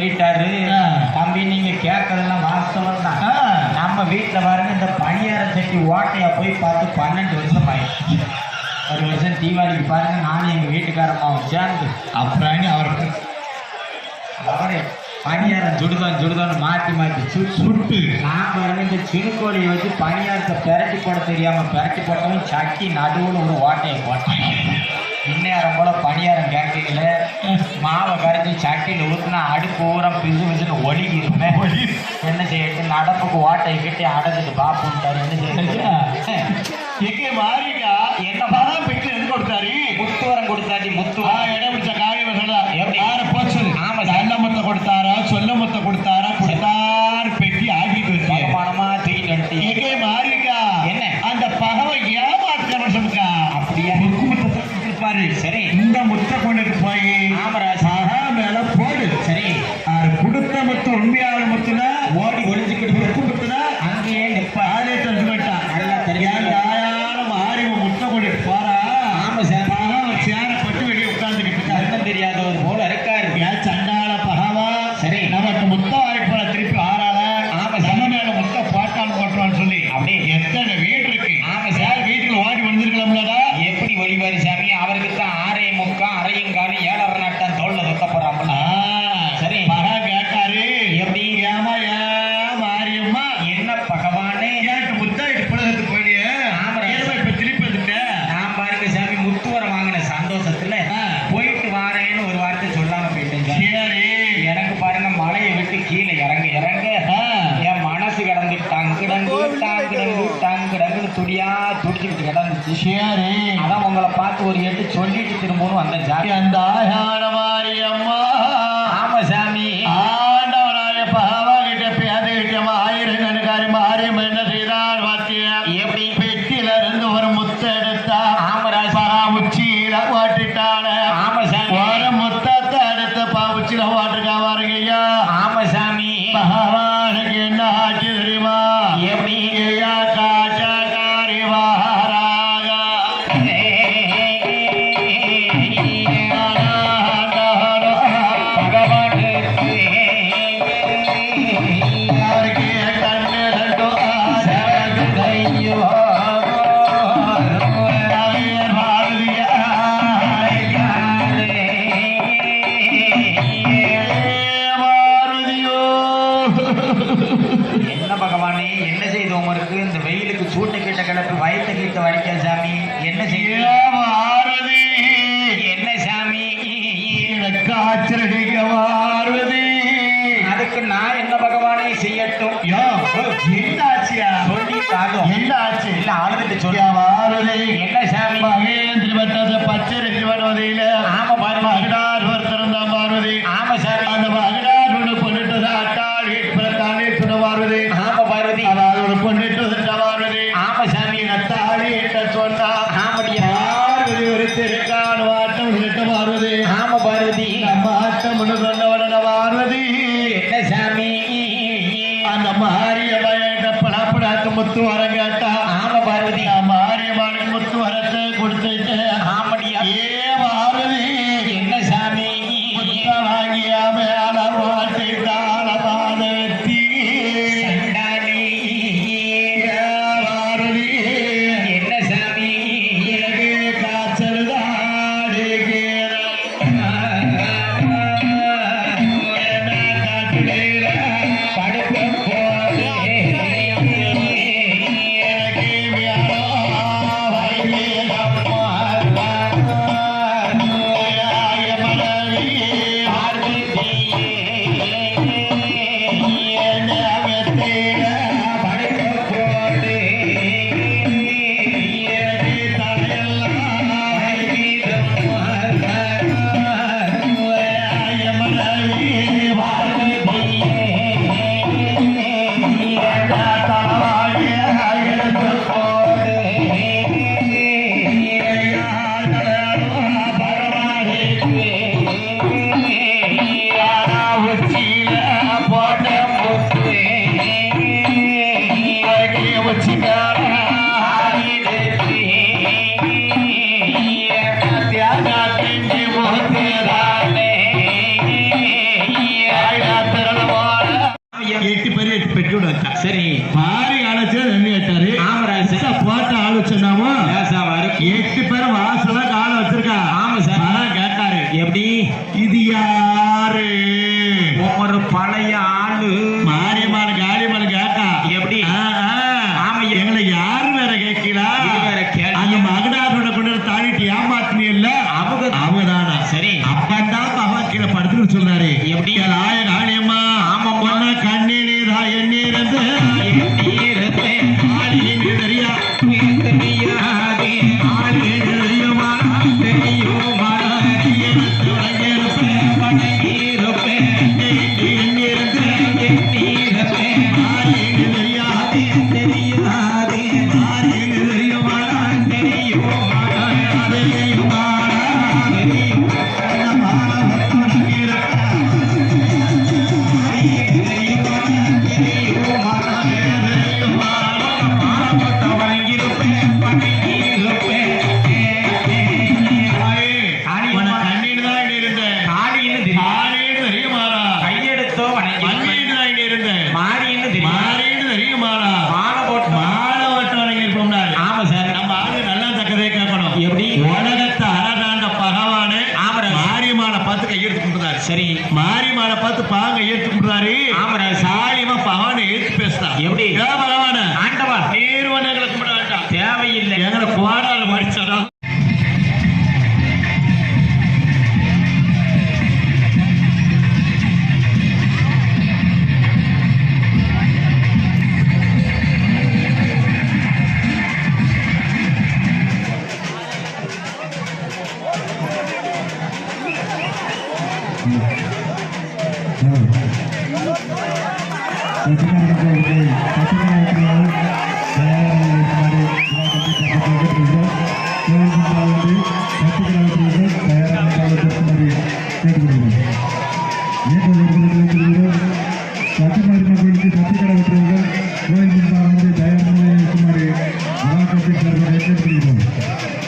ஆ. தம்பி நீங்க கேட்கறதெல்லாம் வாஸ்தவம் தான். நம்ம வீட்டுல பாருங்க இந்த பணியார சட்டி ஓட்டையா போய் பார்த்து பன்னெண்டு வருஷம் ஆயிடுச்சு. ஒரு வருஷம் தீபாவளிக்கு பாருங்க நானும் எங்க வீட்டுக்காரம்மாவும் சேர்ந்து அப்புறம் அவர் அவரே பணியாரம் சுடுதான் சுடுதான்னு மாற்றி மாற்றி சுட்டு சுட்டு. நான் பாருங்க இந்த சிறுகோழியை வச்சு பணியாரத்தை பெரட்டி போட தெரியாம பெரட்டி போட்டவன் சட்டி நடுவில் ஒரு ஓட்டையை போட்டேன். இந்நேரம் போல பணியாரம் கேட்கல மாவை சட்டியில் ஊற்றினா அடுப்பு ஊரம் பிசு பிசுன்னு ஒழுகி இருப்பேன் என்ன செய்யட்டு நடப்புக்கு ஓட்டையை கட்டி அடைச்சிட்டு பாப்புட்டாரு என்ன செய்ய எங்கே மாறிக்கா என்ன பணம் பெற்று எது கொடுத்தாரு? முத்துவரம் கொடுத்தாட்டி ஆ, முத்துவரம் இடம் பிடிச்ச காரியம் எப்படி? யார போச்சு? ஆமா, நல்ல முத்த கொடுத்தாரா? சொல்ல முத்த கொடுத்தாரா? கொடுத்தார். பெட்டி ஆகிட்டு வச்சு பகமானமா தூக்கிட்டு எங்கே மாறிக்கா என்ன? அந்த பகவை ஏமாற்ற மனுஷனுக்கா அப்படியா? முக்கு முத்தத்தை கொடுப்பாரு சரி. இந்த முத்தை கொண்டுட்டு போய் ஆமராஜ் மகா மேல போடு சரி அது கொடுத்த டங்குடங்கு டாங்குடங்கு டாங்குடங்குன்னு துடியா துடிச்சுக்கிட்டு கிடந்துச்சு சரி. அதான் உங்களை பார்த்து ஒரு எட்டு சொல்லிட்டு திரும்பவும் வந்த ஜாதி அந்த மாரியம்மா ஆமா சாமி. ஆண்டவனாய பாவா கிட்ட பேதைகிட்ட ஆயிரம் கணக்காரி மாரியம் என்ன செய்தார் வாத்தியம் எப்படி? பெட்டியில இருந்து ஒரு முத்த எடுத்தா ஆமராஜ் பரா உச்சியில ஓட்டிட்டான ஆமா சாமி. ஒரு முத்தத்தை எடுத்து பா உச்சியில ஓட்டுக்கா பாருங்க ஐயா. ஆமா சாமி. பகவானுக்கு என்ன ஆச்சு? மாரியம்மனுக்கு முத்து கட்டி விட வச்சா சரி. பாரி அழைச்சு ரெண்டு கேட்டாரு ஆமராஜ் போட்ட ஆலோசனாமோ எட்டு பேரும் வாசல கால வச்சிருக்கா. ஆமா சார். கேட்டாரு. எப்படி? இது யாரு? சரி மாரியமான பார்த்து பாங்க ஏற்றுக்கிட்டாரு கொடுத்தாரு சார் செல்வம் சபாஷ்.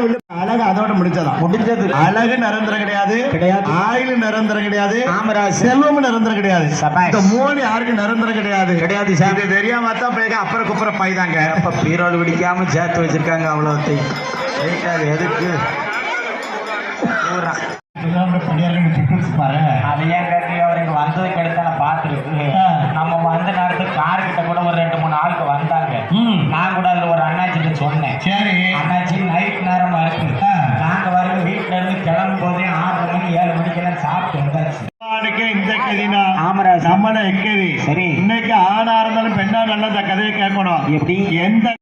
உள்ள அழகு அதோட முடிச்சதான் முடிஞ்சது. அழகு நிரந்தரம் கிடையாது. கிடையாது. ஆயுள் நிரந்தரம் கிடையாது. ஆமராஜ் செல்வம் நிரந்தரம் கிடையாது. இந்த மூணு யாருக்கு நிரந்தரம் கிடையாது. கிடையாது சார். இது தெரியாம தான் போய் அப்புறம் பைதாங்க அப்ப பீரோல் பிடிக்காம சேர்த்து வச்சிருக்காங்க அவ்வளோத்தை அது எதுக்கு? வந்ததுக்கு நான் பார்த்துருக்கு. வந்த நேரத்துக்கு கார் கிட்ட கூட ஒரு ரெண்டு மூணு ஆளுக்கு வந்தாங்க. நான் கூட அதுல ஒரு அண்ணாச்சிட்ட சொன்னேன். சரி. அண்ணாச்சி நைட் நேரமா இருக்கு. நாங்க வரங்க வீட்டுல இருந்து கிளம்பும் போதே ஆறு மணி ஏழு மணிக்கெல்லாம் சாப்பிட்டு வந்தாச்சு. இந்த கதினா. ஆமராஜ் நம்மள எக்கதி சரி. இன்னைக்கு ஆணா இருந்தாலும் பெண்ணா இந்த கதையை கேட்கணும். எப்படி? எந்த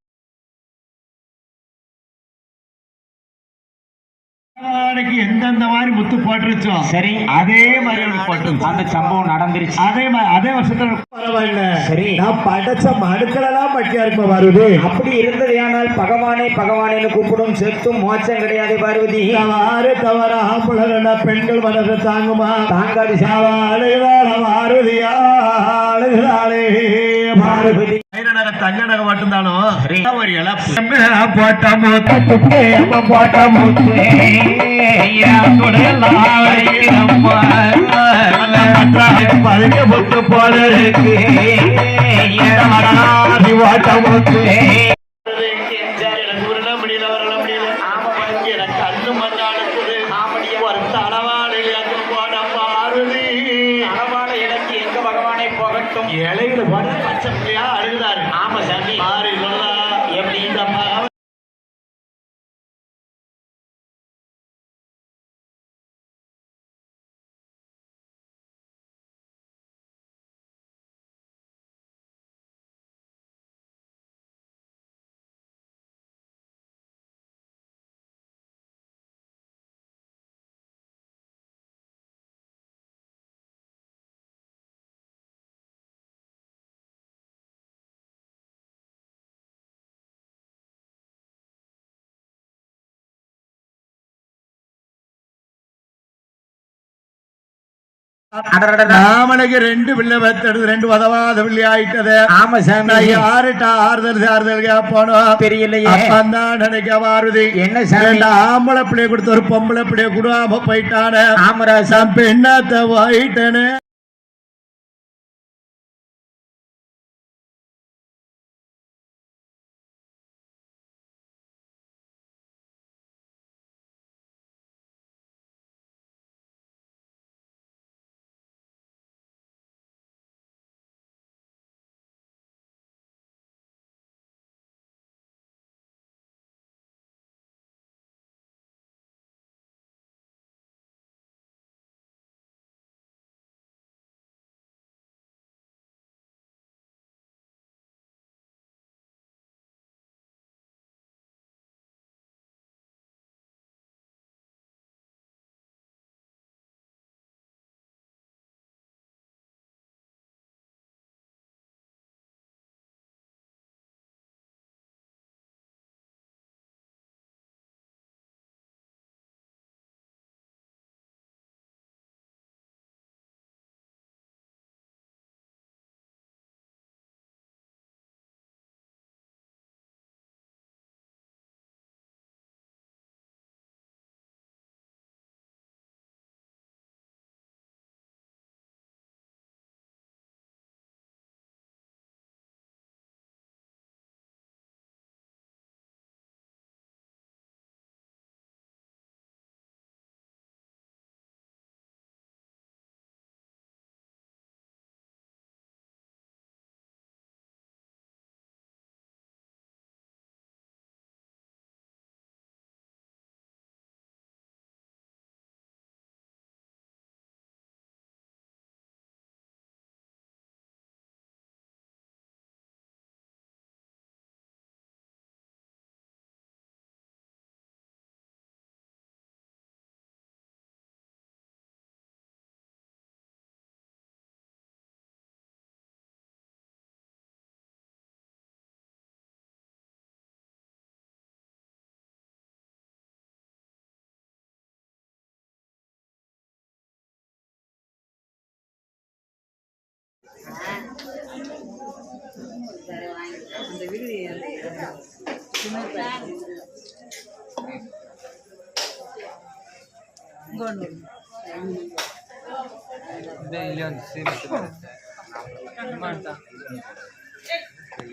எந்தெந்த மாதிரி முத்து போட்டுருச்சோ சரி அதே மாதிரி போட்டுருச்சு அந்த சம்பவம் நடந்துருச்சு. அதே மாதிரி அதே வருஷத்துல பரவாயில்ல. சரி. நான் படைச்ச மடுக்களெல்லாம் பட்டியா இருப்ப வருது அப்படி இருந்ததையானால் பகவானே பகவானேன்னு கூப்பிடும் செத்தும் மோச்சம் கிடையாது பார்வதி. தவறு தவறு ஆம்பளை பெண்கள் மனசை தாங்குமா? தாங்காது. சாவா அழுகிறாள மாருதியா அழுகிறாளே பார்வதி. தங்க நகை மட்டும்தானும் சரி. ஒரு இழப்பு? போட்ட மூத்த? போட்ட முத்து? பதிக்க புத்து போல இருக்கு. ஓட்ட முத்து. இலையில ராமனுக்கு ரெண்டு பிள்ளை பெத்தெடுத்து ரெண்டு உதவாத பிள்ளை ஆயிட்டது. ஆமா சாமி. நான் யாருட்டா ஆறுதல் ஆறுதல் கேட்பானோம் தெரியலையே. அப்பந்தான் நினைக்க மாறுது என்ன சாமி? ஆம்பளை பிள்ளைய கொடுத்து ஒரு பொம்பளை பிள்ளைய கொடுக்காம போயிட்டானே. ஆமராஜ் நான் பெண்ணாத்த போயிட்டேனே ಇಲ್ಲಿ ಒಂದು ಸೀರೆ ಮಾಡ್ತಾ